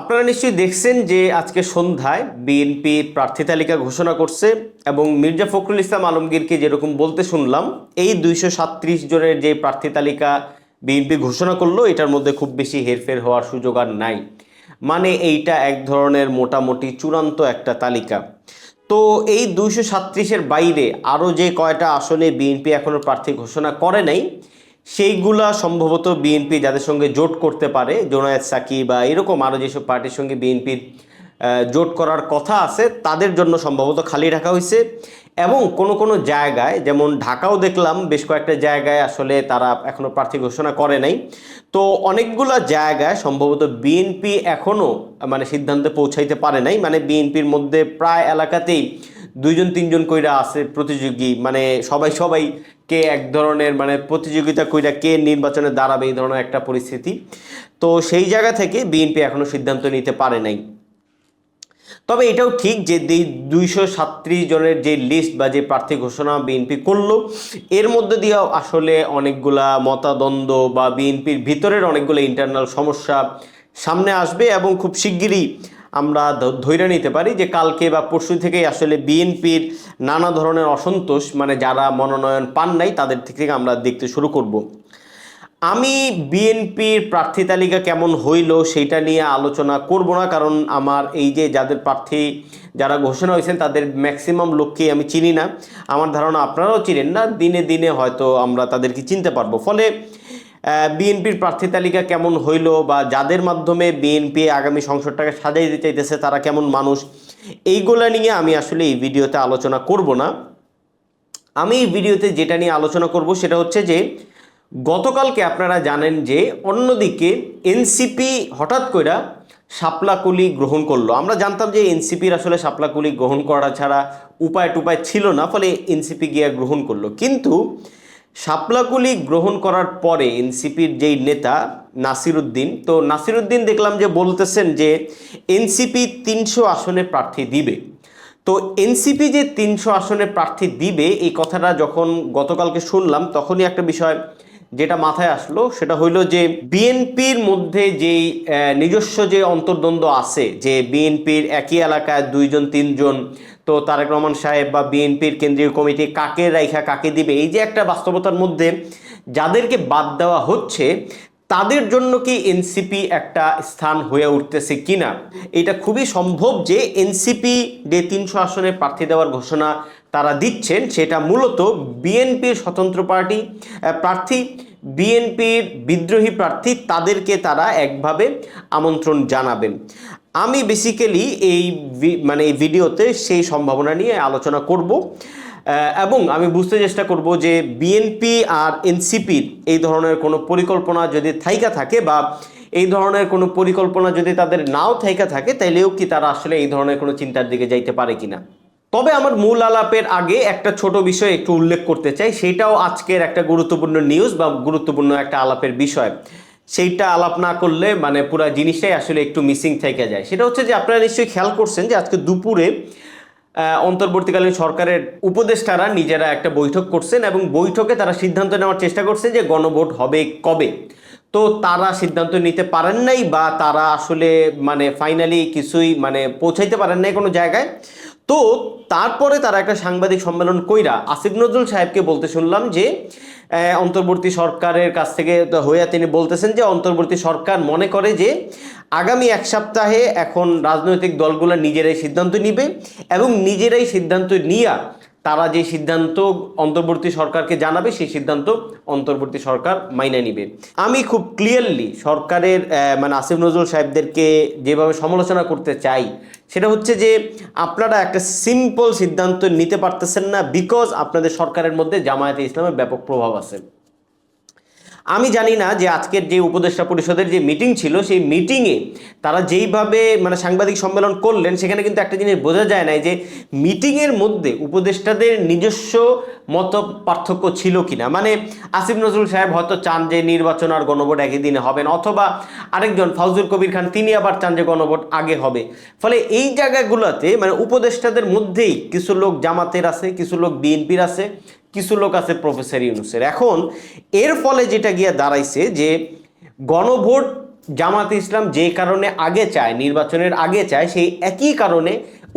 আপনারা নিশ্চয়ই দেখছেন যে আজকে সন্ধ্যায় বিএনপি প্রার্থী তালিকা ঘোষণা করছে এবং মির্জা ফখরুল ইসলাম আলমগীরকে যেরকম বলতে শুনলাম, এই দুইশো সাতত্রিশ জনের যে প্রার্থী তালিকা বিএনপি ঘোষণা করল, এটার মধ্যে খুব বেশি হেরফের হওয়ার সুযোগ আর নাই। মানে এইটা এক ধরনের মোটামুটি চূড়ান্ত একটা তালিকা। তো এই দুইশো সাতত্রিশের বাইরে আরও যে কয়টা আসনে বিএনপি এখনও প্রার্থী ঘোষণা করে নাই সেইগুলা সম্ভবত বিএনপি যাদের সঙ্গে জোট করতে পারে, জোনায়েদ সাকি বা এরকম আরও যেসব পার্টির সঙ্গে বিএনপির জোট করার কথা আছে, তাদের জন্য সম্ভবত খালি রাখা হয়েছে। এবং কোনো কোনো জায়গায়, যেমন ঢাকাও দেখলাম, বেশ কয়েকটা জায়গায় আসলে তারা এখনও প্রার্থী ঘোষণা করে নাই। তো অনেকগুলো জায়গায় সম্ভবত বিএনপি এখনও মানে সিদ্ধান্তে পৌঁছাইতে পারে নাই। মানে বিএনপির মধ্যে প্রায় এলাকাতেই দুইজন, তিনজন কইরা আছে প্রতিযোগী। মানে সবাই সবাই কে এক ধরনের মানে প্রতিযোগিতা কইরা কে নির্বাচনে দাঁড়াবে এই ধরনের একটা পরিস্থিতি। তো সেই জায়গা থেকে বিএনপি এখনও সিদ্ধান্ত নিতে পারে নাই। তবে এটাও ঠিক যে দুইশো সাতত্রিশ জনের যে লিস্ট বা যে প্রার্থী ঘোষণা বিএনপি করল, এর মধ্যে দিয়েও আসলে অনেকগুলা মতাদ্বন্দ্ব বা বিএনপির ভিতরের অনেকগুলো ইন্টারনাল সমস্যা সামনে আসবে এবং খুব শিগগিরই আমরা ধ- ধইরা নিতে পারি যে কালকে বা পরশু থেকেই আসলে বিএনপির নানা ধরনের অসন্তোষ মানে যারা মনোনয়ন পান নাই, তাদের থেকে আমরা দেখতে শুরু করব। আমি বিএনপির প্রার্থী তালিকা কেমন হইল সেইটা নিয়ে আলোচনা করব না, কারণ আমার এই যে যাদের প্রার্থী যারা ঘোষণা হয়েছেন, তাদের ম্যাক্সিমাম লোককেই আমি চিনি না। আমার ধারণা আপনারাও চিনেন না, দিনে দিনে হয়তো আমরা তাদেরকে চিনতে পারব। ফলে বিএনপির প্রার্থী তালিকা কেমন হইল বা যাদের মাধ্যমে বিএনপি আগামী সংসদটাকে সাজাইতে চাইতেছে, তারা কেমন মানুষ? এইগুলা নিয়ে আমি আসলে এই ভিডিওতে আলোচনা করব না। আমি এই ভিডিওতে যেটা নিয়ে আলোচনা করব সেটা হচ্ছে যে, গতকালকে আপনারা জানেন যে অন্যদিকে এনসিপি হঠাৎ কইরা শাপলাকুলি গ্রহণ করল। আমরা জানতাম যে এনসিপির আসলে শাপলাকুলি গ্রহণ করা ছাড়া উপায় টুপায় ছিল না, ফলে এনসিপি গিয়ে গ্রহণ করল। কিন্তু শাপলাকুলি গ্রহণ করার পরে এনসিপির যেই নেতা নাসিরুদ্দিন, তো নাসিরুদ্দিন দেখলাম যে বলতেছেন যে এনসিপি তিনশো আসনে প্রার্থী দিবে। তো এনসিপি যে তিনশো আসনে প্রার্থী দিবে, এই কথাটা যখন গতকালকে শুনলাম, তখনই একটা বিষয় যেটা মাথায় আসলো, সেটা হইল যে বিএনপির মধ্যে যেই নিজস্ব যে অন্তর্দ্বন্দ্ব আছে, যে বিএনপির একই এলাকায় দুইজন, তিনজন তো তারেক রহমান সাহেব বা বিএনপির কেন্দ্রীয় কমিটি কাকে রাইখা, কাকে দিবে? এই যে একটা বাস্তবতার মধ্যে যাদেরকে বাদ দেওয়া হচ্ছে, তাদের জন্য কি এনসিপি একটা স্থান হয়ে উঠতেছে কিনা? এটা খুবই সম্ভব যে এনসিপি যে তিনশো আসনে প্রার্থী দেওয়ার ঘোষণা তারা দিচ্ছেন, সেটা মূলত বিএনপির স্বতন্ত্র পার্টি প্রার্থী, বিএনপির বিদ্রোহী প্রার্থী, তাদেরকে তারা একভাবে আমন্ত্রণ জানাবেন। আমি বেসিক্যালি এই মানে এই ভিডিওতে সেই সম্ভাবনা নিয়ে আলোচনা করব। এবং আমি বুঝতে চেষ্টা করব যে বিএনপি আর এনসিপির এই ধরনের কোনো পরিকল্পনা যদি থাইকা থাকে বা এই ধরনের কোনো পরিকল্পনা যদি তাদের নাও থাইকা থাকে, তাইলেও কি তারা আসলে এই ধরনের কোনো চিন্তার দিকে যাইতে পারে কিনা? তবে আমার মূল আলাপের আগে একটা ছোট বিষয় একটু উল্লেখ করতে চাই, সেটাও আজকের একটা গুরুত্বপূর্ণ নিউজ বা গুরুত্বপূর্ণ একটা আলাপের বিষয়। সেইটা আলাপ না করলে মানে পুরো জিনিসটাই আসলে একটু মিসিং থেকে যায়। সেটা হচ্ছে যে আপনারা নিশ্চয়ই খেয়াল করছেন যে আজকে দুপুরে অন্তর্বর্তীকালীন সরকারের উপদেষ্টারা নিজেরা একটা বৈঠক করছেন এবং বৈঠকে তারা সিদ্ধান্ত নেওয়ার চেষ্টা করছেন যে গণভোট হবে কবে। তো তারা সিদ্ধান্ত নিতে পারেন নাই বা তারা আসলে মানে ফাইনালি কিছুই মানে পৌঁছাইতে পারেন নাই কোনো জায়গায়। তো তারপরে তারা একটা সাংবাদিক সম্মেলন কইরা আসিফ নজরুল সাহেবকে বলতে শুনলাম যে অন্তর্বর্তী সরকারের কাছ থেকে হইয়া তিনি বলতেছেন যে, অন্তর্বর্তী সরকার মনে করে যে, আগামী এক সপ্তাহে এখন রাজনৈতিক দলগুলো নিজেরাই সিদ্ধান্ত নিবে এবং নিজেরাই সিদ্ধান্ত নিয়া তারা যে সিদ্ধান্ত অন্তর্বর্তী সরকারকে জানাবে, সেই সিদ্ধান্ত অন্তর্বর্তী সরকার মাইনে নিবে। আমি খুব ক্লিয়ারলি সরকারের মানে আসিফ নজরুল সাহেবদেরকে যেভাবে সমালোচনা করতে চাই, সেটা হচ্ছে যে আপনারা একটা সিম্পল সিদ্ধান্ত নিতে পারতেছেন না বিকজ আপনাদের সরকারের মধ্যে জামায়াতে ইসলামের ব্যাপক প্রভাব আছে। আমি জানি না যে আজকের যে উপদেষ্টা পরিষদের যে মিটিং ছিল, সেই মিটিংয়ে তারা যেইভাবে মানে সাংবাদিক সম্মেলন করলেন, সেখানে কিন্তু একটা জিনিস বোঝা যায় না যে মিটিংয়ের মধ্যে উপদেষ্টাদের নিজস্ব মত পার্থক্য ছিল কিনা। মানে আসিফ নজরুল সাহেব হয়তো চান যে নির্বাচন আর গণভোট একই দিনে হবে না, অথবা আরেকজন ফাউজুল কবির খান, তিনি আবার চান যে গণভোট আগে হবে। ফলে এই জায়গাগুলোতে মানে উপদেষ্টাদের মধ্যেই কিছু লোক জামাতের আছে, কিছু লোক বিএনপির আছে কিছু লোক আছে প্রফেসর ইউনুসের। এখন এর ফলে যেটা গিয়ে দাঁড়াইছে যে গণভোট জামাত ইসলাম যে কারণে আগে চায়, নির্বাচনের আগে চায়, সেই একই কারণে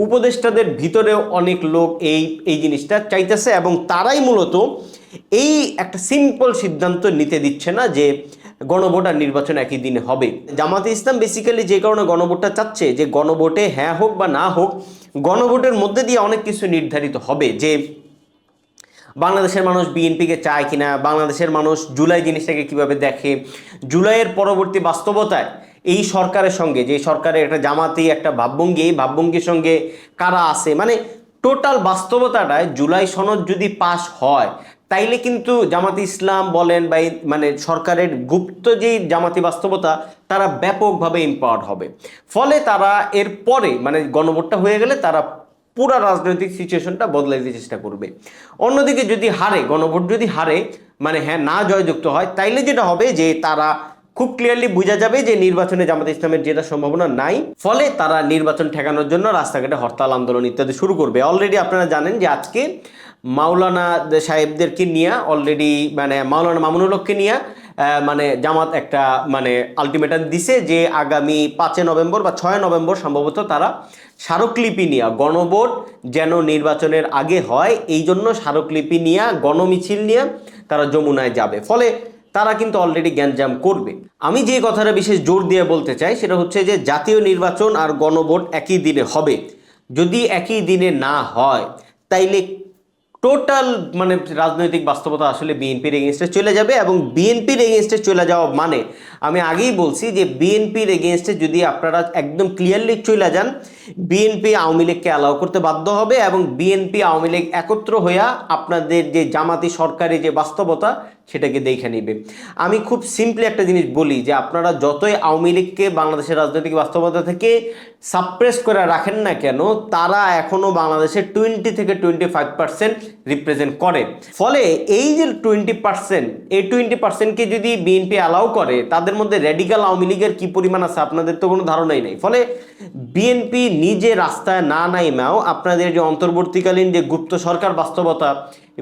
উপদেষ্টাদের ভিতরেও অনেক লোক এই এই জিনিসটা চাইতেছে এবং তারাই মূলত এই একটা সিম্পল সিদ্ধান্ত নিতে দিচ্ছে না যে গণভোট আর নির্বাচন একই দিনে হবে। জামাতে ইসলাম বেসিক্যালি যে কারণে গণভোটটা চাচ্ছে, যে গণভোটে হ্যাঁ হোক বা না হোক, গণভোটের মধ্যে দিয়ে অনেক কিছু নির্ধারিত হবে যে বাংলাদেশের মানুষ বিএনপিকে চায় কিনা, বাংলাদেশের মানুষ জুলাই জিনিসটাকে কীভাবে দেখে, জুলাইয়ের পরবর্তী বাস্তবতায় এই সরকারের সঙ্গে, যে সরকারের একটা জামাতি, একটা ভাবভঙ্গি, এই ভাবভঙ্গির সঙ্গে কারা আছে? মানে টোটাল বাস্তবতাটায় জুলাই সনদ যদি পাশ হয়, তাইলে কিন্তু জামাতি ইসলাম বলেন বা মানে সরকারের গুপ্ত যেই জামাতি বাস্তবতা, তারা ব্যাপকভাবে ইম্পাওয়ার্ড হবে। ফলে তারা এর পরে মানে গণভোটটা হয়ে গেলে তারা পুরো রাজনৈতিক সিচুয়েশনটা বদলাই দিতে চেষ্টা করবে। অন্যদিকে যদি হারে, গণভোট যদি হারে মানে হ্যাঁ না জয়যুক্ত হয়, তাইলে যেটা হবে যে তারা খুব ক্লিয়ারলি বোঝা যাবে যে নির্বাচনে জামাত ইসলামের যেটা সম্ভাবনা নাই। ফলে তারা নির্বাচন ঠেকানোর জন্য রাস্তাঘাটে হরতাল, আন্দোলন ইত্যাদি শুরু করবে। অলরেডি আপনারা জানেন যে আজকে মাওলানা সাহেবদেরকে নিয়ে অলরেডি মানে মাওলানা মামুনুল হককে নিয়ে মানে জামাত একটা মানে আলটিমেটাম দিছে যে আগামী পাঁচে নভেম্বর বা ছয় নভেম্বর সম্ভবত তারা স্মারকলিপি নিয়ে, গণভোট যেন নির্বাচনের আগে হয়, এই জন্য স্মারকলিপি নিয়ে, গণমিছিল নিয়ে তারা যমুনায় যাবে। ফলে তারা কিন্তু অলরেডি গ্যাঞ্জাম করবে। আমি যে কথাটা বিশেষ জোর দিয়ে বলতে চাই, সেটা হচ্ছে যে জাতীয় নির্বাচন আর গণভোট একই দিনে হবে। যদি একই দিনে না হয়, তাইলে টোটাল মানে রাজনৈতিক বাস্তবতা আসলে বিএনপির এগেনস্টে চলে যাবে এবং বিএনপির এগেনস্টে চলে যাওয়া মানে আমি আগেই বলছি যে বিএনপির এগেনস্টে যদি আপনারা একদম ক্লিয়ারলি চলে যান বিএনপি আওয়ামী লীগকে অ্যালাউ করতে বাধ্য হবে এবং বিএনপি আওয়ামী লীগ একত্র হইয়া আপনাদের যে জামাতি সরকারি যে বাস্তবতা, সেটাকে দেখে নিবে। আমি খুব সিম্পলি একটা জিনিস বলি যে আপনারা যতই আওয়ামী লীগকে বাংলাদেশের রাজনৈতিক বাস্তবতা থেকে সাপ্রেস করে রাখেন না কেন, তারা এখনও বাংলাদেশের টোয়েন্টি থেকে টোয়েন্টি ফাইভ পার্সেন্ট রিপ্রেজেন্ট করে। ফলে এই যে টোয়েন্টি পার্সেন্ট এই টোয়েন্টি পার্সেন্টকে যদি বিএনপি অ্যালাউ করে, তাদের মধ্যে রেডিক্যাল আওয়ামী লীগের কী পরিমাণ আছে আপনাদের তো কোনো ধারণাই নেই। ফলে বিএনপি নিজে রাস্তায় না নাই নাইমাও আপনাদের যে অন্তর্বর্তীকালীন যে গুপ্ত সরকার বাস্তবতা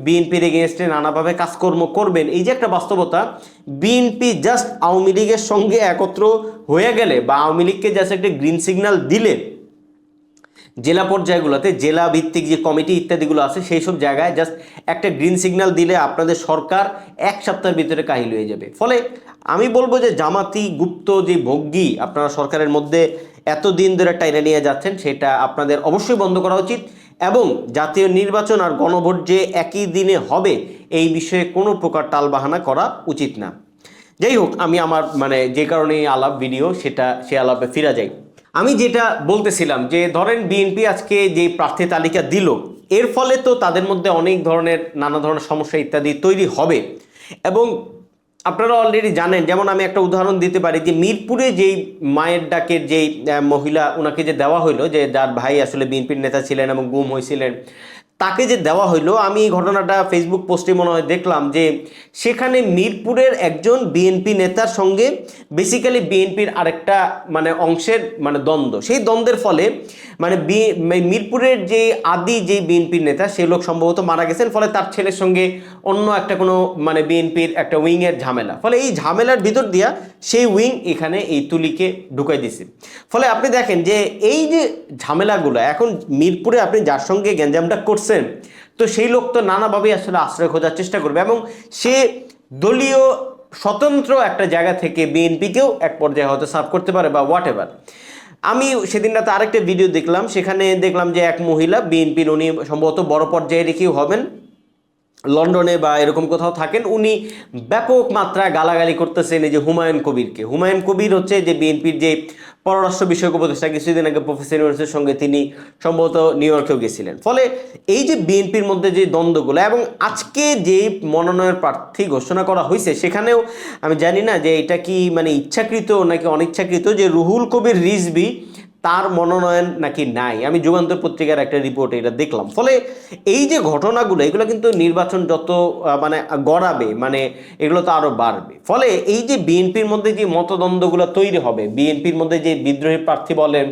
বিএনপির এগেনস্টে নানাভাবে কাজকর্ম করবেন, এই যে একটা বাস্তবতা বিএনপি জাস্ট আওয়ামী লীগের সঙ্গে একত্র হয়ে গেলে বা আওয়ামী লীগকে জাস্ট একটা গ্রিন সিগন্যাল দিলে জেলা পর্যায়গুলোতে জেলা ভিত্তিক যে কমিটি ইত্যাদিগুলো আছে, সেই সব জায়গায় জাস্ট একটা গ্রিন সিগন্যাল দিলে আপনাদের সরকার এক সপ্তাহের ভিতরে কাহিল হয়ে যাবে। ফলে আমি বলব যে জামাতি, গুপ্ত যে ভোগ্যি আপনারা সরকারের মধ্যে এত দিন ধরে টাইনে নিয়ে যাচ্ছেন, সেটা আপনাদের অবশ্যই বন্ধ করা উচিত এবং জাতীয় নির্বাচন আর গণভোট যে একই দিনে হবে, এই বিষয়ে কোনো প্রকার টালবাহানা করা উচিত না। যাই হোক, আমি আমার মানে যে কারণে আলাপ ভিডিও সেটা সে আলাপে ফিরা যাই। আমি যেটা বলতেছিলাম যে, ধরেন বিএনপি আজকে যে প্রার্থী তালিকা দিল, এর ফলে তো তাদের মধ্যে অনেক ধরনের নানা ধরনের সমস্যা ইত্যাদি তৈরি হবে। এবং আপনারা অলরেডি জানেন, যেমন আমি একটা উদাহরণ দিতে পারি যে, মিরপুরে যেই মায়ের ডাকের যেই মহিলা ওনাকে যে দেওয়া হইল, যে যার ভাই আসলে বিএনপির নেতা ছিলেন এবং গুম হয়েছিলেন তাকে যে দেওয়া হইল, আমি এই ঘটনাটা ফেসবুক পোস্টে মনে হয় দেখলাম যে সেখানে মিরপুরের একজন বিএনপি নেতার সঙ্গে বেসিক্যালি বিএনপির আরেকটা মানে অংশের মানে দ্বন্দ্ব। সেই দ্বন্দ্বের ফলে মানে বি- মিরপুরের যে আদি যে বিএনপির নেতা, সে লোক সম্ভবত মারা গেছেন, ফলে তার ছেলের সঙ্গে অন্য একটা কোনো মানে বিএনপির একটা উইংয়ের ঝামেলা। ফলে এই ঝামেলার ভিতর দিয়া সেই উইং এখানে এই তুলিকে ঢুকাই দিছে। ফলে আপনি দেখেন যে এই যে ঝামেলাগুলো, এখন মিরপুরে আপনি যার সঙ্গে গ্যাঞ্জামটা করছেন তো সেই লোক তো নানাভাবেই আসলে আশ্রয় খোঁজার চেষ্টা করবে এবং সে দলীয় স্বতন্ত্র একটা জায়গা থেকে বিএনপিকেও এক পর্যায়ে হয়তো সার্ভ করতে পারে বা হোয়াট এভার আমি সেদিন রাতে আরেকটা ভিডিও দেখলাম, সেখানে দেখলাম যে এক মহিলা বিএনপির উনি সম্ভবত বড় পর্যায়ে রেখেও হবেন, লন্ডনে বা এরকম কোথাও থাকেন, উনি ব্যাপক মাত্রায় গালাগালি করতেছেন এই যে হুমায়ুন কবিরকে। হুমায়ুন কবির হচ্ছে যে বিএনপির যে পররাষ্ট্র বিষয়ক উপদেষ্টা কিছুদিন আগে প্রফেসর ইউনুসের সঙ্গে তিনি সম্ভবত নিউ ইয়র্কেও গেছিলেন। ফলে এই যে বিএনপির মধ্যে যে দ্বন্দ্বগুলো এবং আজকে যে মনোনয়ন প্রার্থী ঘোষণা করা হয়েছে, সেখানেও আমি জানি না যে এটা কি মানে ইচ্ছাকৃত নাকি অনিচ্ছাকৃত যে রুহুল কবির রিজবি তার মনোনয়ন নাকি নাই? আমি যুগান্তর পত্রিকার একটা রিপোর্ট এটা দেখলাম। ফলে এই যে ঘটনাগুলো, এগুলো কিন্তু নির্বাচন যত মানে গড়াবে মানে এগুলো তো আরও বাড়বে। ফলে এই যে বিএনপির মধ্যে যে মতদ্বন্দ্বগুলো তৈরি হবে, বিএনপির মধ্যে যে বিদ্রোহী প্রার্থী বলেন,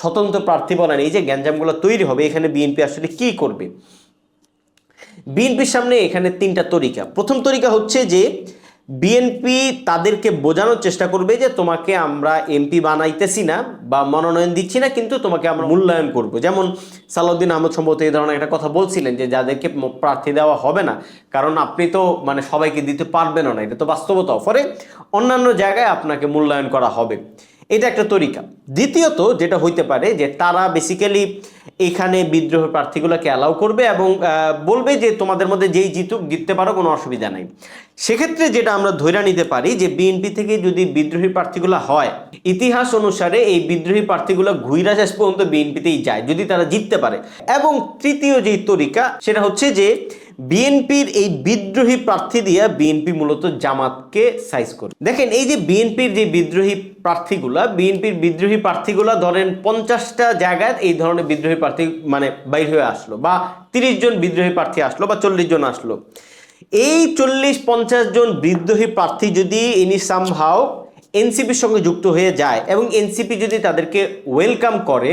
স্বতন্ত্র প্রার্থী বলেন, এই যে গ্যাঞ্জামগুলো তৈরি হবে, এখানে বিএনপি আসলে কি করবে? বিএনপির সামনে এখানে তিনটা তরিকা। প্রথম তরিকা হচ্ছে যে বিএনপি তাদেরকে বোঝানোর চেষ্টা করবে যে তোমাকে আমরা এমপি বানাইতেছি না বা মনোনয়ন দিচ্ছি না, কিন্তু তোমাকে আমরা মূল্যায়ন করব। যেমন সালাউদ্দিন আহমদ সম্ভবত এই ধরনের একটা কথা বলছিলেন যে যাদেরকে প্রার্থী দেওয়া হবে না, কারণ আপনি তো মানে সবাইকে দিতে পারবেন না, এটা তো বাস্তবতা ফলে অন্যান্য জায়গায় আপনাকে মূল্যায়ন করা হবে। এটা একটা তরিকা। দ্বিতীয়ত যেটা হইতে পারে যে তারা বেসিক্যালি এখানে বিদ্রোহ প্রার্থীগুলোকে অ্যালাউ করবে এবং বলবে যে তোমাদের মধ্যে যেই জিতুক, জিততে পারো, কোনো অসুবিধা নাই। সেক্ষেত্রে যেটা আমরা ধৈর্য নিতে পারি যে বিএনপি থেকে যদি বিদ্রোহী প্রার্থীগুলো হয়, ইতিহাস অনুসারে এই বিদ্রোহী প্রার্থীগুলো ঘুইরা শেষ পর্যন্ত বিএনপিতেই যায়, যদি তারা জিততে পারে। এবং তৃতীয় যেই তরিকা, সেটা হচ্ছে যে বিএনপির এই বিদ্রোহী প্রার্থী দিয়ে বিএনপি মূলত জামাতকে সাইজ করে। দেখেন, এই যে বিএনপির যে বিদ্রোহী প্রার্থীগুলা, বিএনপির বিদ্রোহী প্রার্থীগুলা ধরেন পঞ্চাশটা জায়গায় এই ধরনের বিদ্রোহী প্রার্থী মানে বাইর হয়ে আসলো বা তিরিশ জন বিদ্রোহী প্রার্থী আসলো বা চল্লিশ জন আসলো। এই চল্লিশ পঞ্চাশ জন বিদ্রোহী প্রার্থী যদি ইনি সামহাও এনসিপির সঙ্গে যুক্ত হয়ে যায় এবং এনসিপি যদি তাদেরকে ওয়েলকাম করে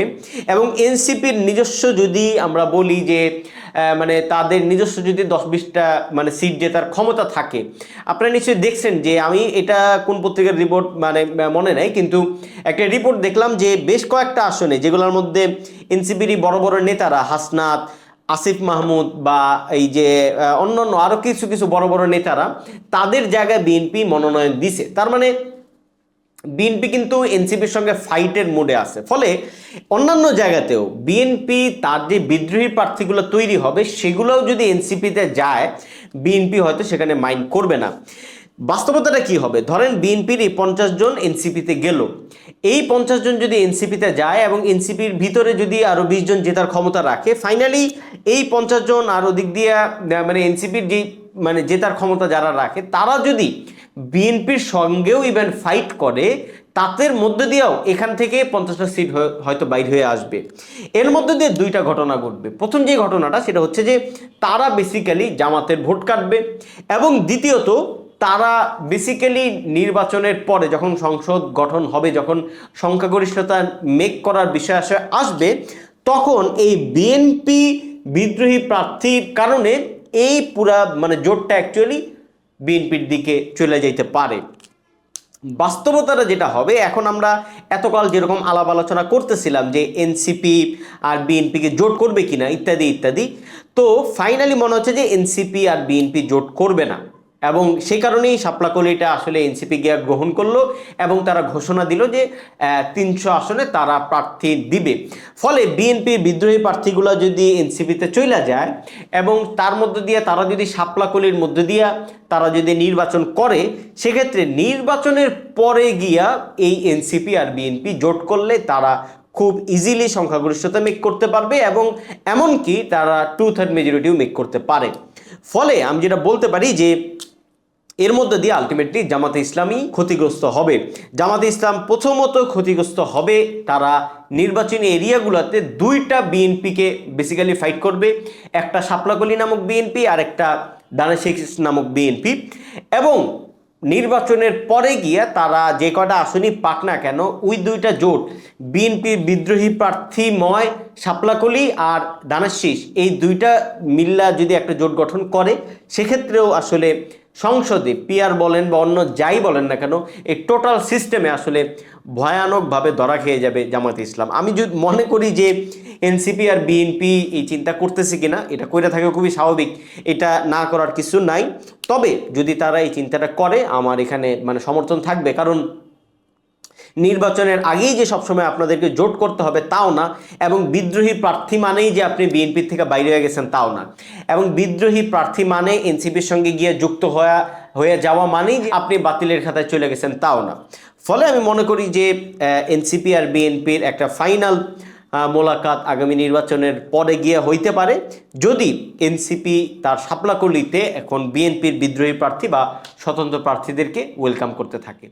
এবং এনসিপির নিজস্ব যদি আমরা বলি যে মানে তাদের নিজস্ব যদি দশ বিশটা মানে সিট জেতার ক্ষমতা থাকে, আপনারা নিশ্চয়ই দেখছেন যে আমি এটা কোন পত্রিকার রিপোর্ট মানে মনে নেই, কিন্তু একটা রিপোর্ট দেখলাম যে বেশ কয়েকটা আসনে, যেগুলোর মধ্যে এনসিপিরই বড় বড় নেতারা, হাসনাত, আসিফ মাহমুদ বা এই যে অন্যান্য আরও কিছু কিছু বড় বড় নেতারা, তাদের জায়গায় বিএনপি মনোনয়ন দিছে। তার মানে বিএনপি কিন্তু এনসিপির সঙ্গে ফাইটের মোডে আছে। ফলে অন্যান্য জায়গাতেও বিএনপি তার যে বিদ্রোহী প্রার্থীগুলো তৈরি হবে, সেগুলোও যদি এনসিপিতে যায়, বিএনপি হয়তো সেখানে মাইন্ড করবে না। বাস্তবতাটা কি হবে? ধরেন বিএনপির এই পঞ্চাশ জন এনসিপিতে গেল। এই পঞ্চাশ জন যদি এনসিপিতে যায় এবং এনসিপির ভিতরে যদি আরও বিশ জন জেতার ক্ষমতা রাখে ফাইনালি এই পঞ্চাশ জন আর ওদিক দিয়ে মানে এনসিপির যে মানে জেতার ক্ষমতা যারা রাখে, তারা যদি বিএনপির সঙ্গেও ইভেন ফাইট করে তাদের মধ্যে দিয়েও এখান থেকে পঞ্চাশটা সিট হয়ে- হয়তো বাইর হয়ে আসবে। এর মধ্যে দিয়ে দুইটা ঘটনা ঘটবে। প্রথম যে ঘটনাটা, সেটা হচ্ছে যে তারা বেসিক্যালি জামাতের ভোট কাটবে এবং দ্বিতীয়ত তারা বেসিক্যালি নির্বাচনের পরে যখন সংসদ গঠন হবে, যখন সংখ্যাগরিষ্ঠতা মেক করার বিষয় আসে- আসবে, তখন এই বিএনপি বিদ্রোহী প্রার্থীর কারণে এই পুরা মানে জোটটা অ্যাকচুয়ালি বিএনপির দিকে চলে যাইতে পারে। বাস্তবতাটা যেটা হবে, এখন আমরা এতকাল যেরকম আলাপ আলোচনা করতেছিলাম যে এনসিপি আর বিএনপিকে জোট করবে কিনা, ইত্যাদি ইত্যাদি, তো ফাইনালি মনে হচ্ছে যে এনসিপি আর বিএনপি জোট করবে না। এবং সেই কারণেই সাপলাকলিটা আসলে এনসিপি গিয়া গ্রহণ করল এবং তারা ঘোষণা দিল যে তিনশো আসনে তারা প্রার্থী দিবে। ফলে বিএনপি বিদ্রোহী প্রার্থীগুলো যদি এনসিপিতে চলে যায় এবং তার মধ্য দিয়ে তারা যদি সাপলাকলির মধ্য দিয়া তারা যদি নির্বাচন করে, সেক্ষেত্রে নির্বাচনের পরে গিয়া এই এনসিপি আর বিএনপি জোট করলে তারা খুব ইজিলি সংখ্যাগরিষ্ঠতা মেক করতে পারবে এবং এমনকি তারা টু থার্ড মেজরিটিও মেক করতে পারে। ফলে আমি যেটা বলতে পারি যে এর মধ্যে দিয়ে আলটিমেটলি জামাতে ইসলামী ক্ষতিগ্রস্ত হবে। জামাতে ইসলাম প্রথমত ক্ষতিগ্রস্ত হবে তারা নির্বাচনী এরিয়াগুলোতে দুইটা বিএনপিকে বেসিক্যালি ফাইট করবে। একটা সাপলাগলি নামক বিএনপি আর একটা দানেশেখ নামক বিএনপি। এবং নির্বাচনের পরে গিয়ে তারা যে কটা আসনই পাক না কেন, ওই দুইটা জোট, বিএনপির বিদ্রোহী প্রার্থীময় সাপলাকলি আর দানাশিস এই দুইটা মিল্লা যদি একটা জোট গঠন করে, সেক্ষেত্রেও আসলে সংসদে পিয়ার বলেন বা অন্য যাই বলেন না কেন এই টোটাল সিস্টেমে আসলে ভয়ানকভাবে ধরা খেয়ে যাবে জামাত ইসলাম। আমি যদি মনে করি যে এনসিপি আর বিএনপি এই চিন্তা করতেছে কিনা, এটা করে থাকে খুবই স্বাভাবিক। এটা না করার কিছু নাই। তবে যদি তারা এই চিন্তাটা করে, আমার এখানে মানে সমর্থন থাকবে। কারণ নির্বাচনের আগেই যে সবসময় আপনাদেরকে জোট করতে হবে, তাও না। এবং বিদ্রোহী প্রার্থী মানেই যে আপনি বিএনপির থেকে বাইরে হয়ে গেছেন, তাও না। এবং বিদ্রোহী প্রার্থী মানে এনসিপির সঙ্গে গিয়ে যুক্ত হওয়া হয়ে যাওয়া মানেই আপনি বাতিলের খাতায় চলে গেছেন, তাও না। ফলে আমি মনে করি যে এনসিপি আর বিএনপির একটা ফাইনাল মোলাকাত আগামী নির্বাচনের পরে গিয়ে হইতে পারে। যদি এনসিপি তার সাপলাকলিতে এখন বিএনপির বিদ্রোহী প্রার্থী বা স্বতন্ত্র প্রার্থীদেরকে ওয়েলকাম করতে থাকে।